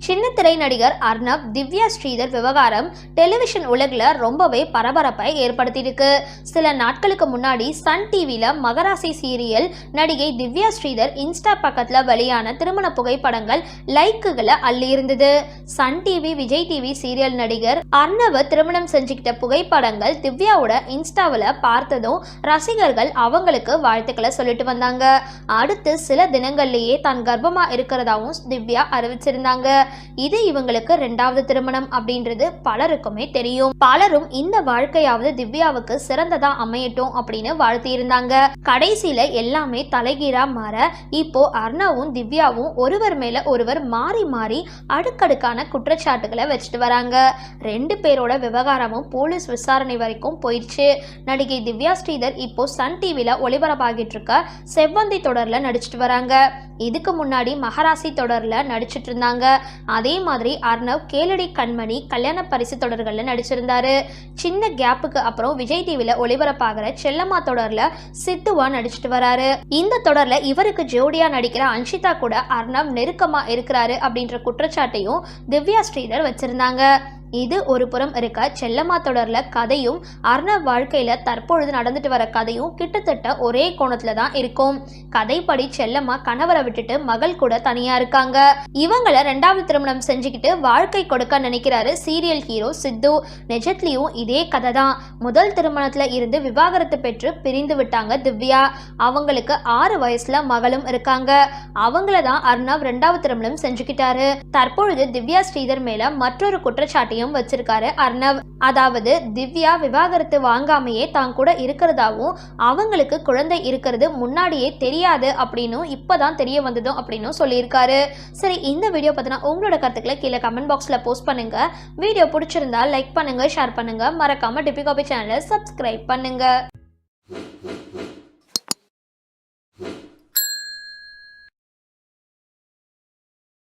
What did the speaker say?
சின்னத்திரை நடிகர் அர்ணப் திவ்யா ஸ்ரீதர் விவகாரம் டெலிவிஷன் உலகில் ரொம்பவே பரபரப்பை ஏற்படுத்தியிருக்கு. சில நாட்களுக்கு முன்னாடி சன் டிவியில் மகராசி சீரியல் நடிகை திவ்யா ஸ்ரீதர் இன்ஸ்டா பக்கத்தில் வெளியான திருமண புகைப்படங்கள் லைக்குகளை அள்ளி இருந்தது Sun TV Vijay TV serial நடிகர் அர்ணவ திருமணம் செஞ்சுக்கிட்ட புகைப்படங்கள் திவ்யாவோட இன்ஸ்டாவில் பார்த்ததும் ரசிகர்கள் அவங்களுக்கு வாழ்த்துக்களை சொல்லிட்டு வந்தாங்க. அடுத்து சில தினங்கள்லேயே தான் கர்ப்பமாக இருக்கிறதாவும் திவ்யா அறிவிச்சிருந்தாங்க. இது இவங்களுக்கு ரெண்டாவது திருமணம் அப்படின்றது பலருக்குமே தெரியும். பலரும் இந்த வாழ்க்கையாவது திவ்யாவுக்கு சிறந்ததா அமையட்டும் அப்படின்னு வாழ்த்தியிருந்தாங்க. கடைசியில எல்லாமே தலைகீழா மாற இப்போ அர்ணாவும் திவ்யாவும் ஒருவர் மேல ஒருவர் மாறி மாறி அடுக்கடுக்கான குற்றச்சாட்டுகளை வச்சுட்டு வராங்க. ரெண்டு பேரோட விவகாரமும் போலீஸ் விசாரணை வரைக்கும் போயிடுச்சு. நடிகை திவ்யா ஸ்ரீதர் இப்போ சன் டிவியில் ஒளிபரப்பாகிட்டு இருக்க செவ்வந்தி தொடரில் நடிச்சிட்டு வராங்க. இதுக்கு முன்னாடி மகராசி தொடரில் நடிச்சிட்டு இருந்தாங்க. அதே மாதிரி அர்ணவ் கேளடி கண்மணி கல்யாண பரிசு தொடர்களில் நடிச்சிருந்தாரு. சின்ன கேப்புக்கு அப்புறம் விஜய் டிவியில் ஒளிபரப்பாகிற செல்லம்மா தொடரில் சித்துவா நடிச்சிட்டு வராரு. இந்த தொடரில் இவருக்கு ஜோடியா நடிக்கிற அன்ஷிதா கூட அர்ணவ் நெருக்கமாக இருக்கிறாரு அப்படின்ற குற்றச்சாட்டையும் திவ்யா ஸ்ரீதர் வச்சிருந்தாங்க. இது ஒரு புறம் இருக்க செல்லம்மா தொடர்ல கதையும் அர்ணவ் வாழ்க்கையில தற்பொழுது நடந்துட்டு வர கதையும் கிட்டத்தட்ட ஒரே கோணத்துல தான் இருக்கும். கதைப்படி செல்லம்மா கணவரை விட்டுட்டு மகள் கூட தனியா இருக்காங்க. இவங்கள ரெண்டாவது திருமணம் செஞ்சுக்கிட்டு வாழ்க்கை கொடுக்க நினைக்கிறாரு சீரியல் ஹீரோ சித்து. நிஜத்துலயும் இதே கதை தான். முதல் திருமணத்துல இருந்து விவாகரத்து பெற்று பிரிந்து விட்டாங்க திவ்யா. அவங்களுக்கு ஆறு வயசுல மகளும் இருக்காங்க. அவங்கள தான் அர்ணவ் ரெண்டாவது திருமணம் செஞ்சுக்கிட்டாரு. தற்பொழுது திவ்யா ஸ்ரீதர் மேல மற்றொரு குற்றச்சாட்டையும் வச்சிருக்காரு. அர்ணவ் அதாவது திவ்யா விவாகரத்து வாங்காமையே தான் கூட இருக்கிறதாவும் அவங்களுக்கு குழந்தை இருக்கிறது முன்னாடியே தெரியாது அப்படின்னும் இப்போதான் தெரிய வந்ததும் அப்படின்னும் சொல்லியிருக்காரு. சரி இந்த வீடியோ பார்த்தினா உங்களோட கருத்துக்களை கீழே கமெண்ட் பாக்ஸில் போஸ்ட் பண்ணுங்க. வீடியோ பிடிச்சிருந்தா லைக் பண்ணுங்க ஷேர் பண்ணுங்க. மறக்காம டிபி காபி சேனலை சப்ஸ்கிரைப் பண்ணுங்க.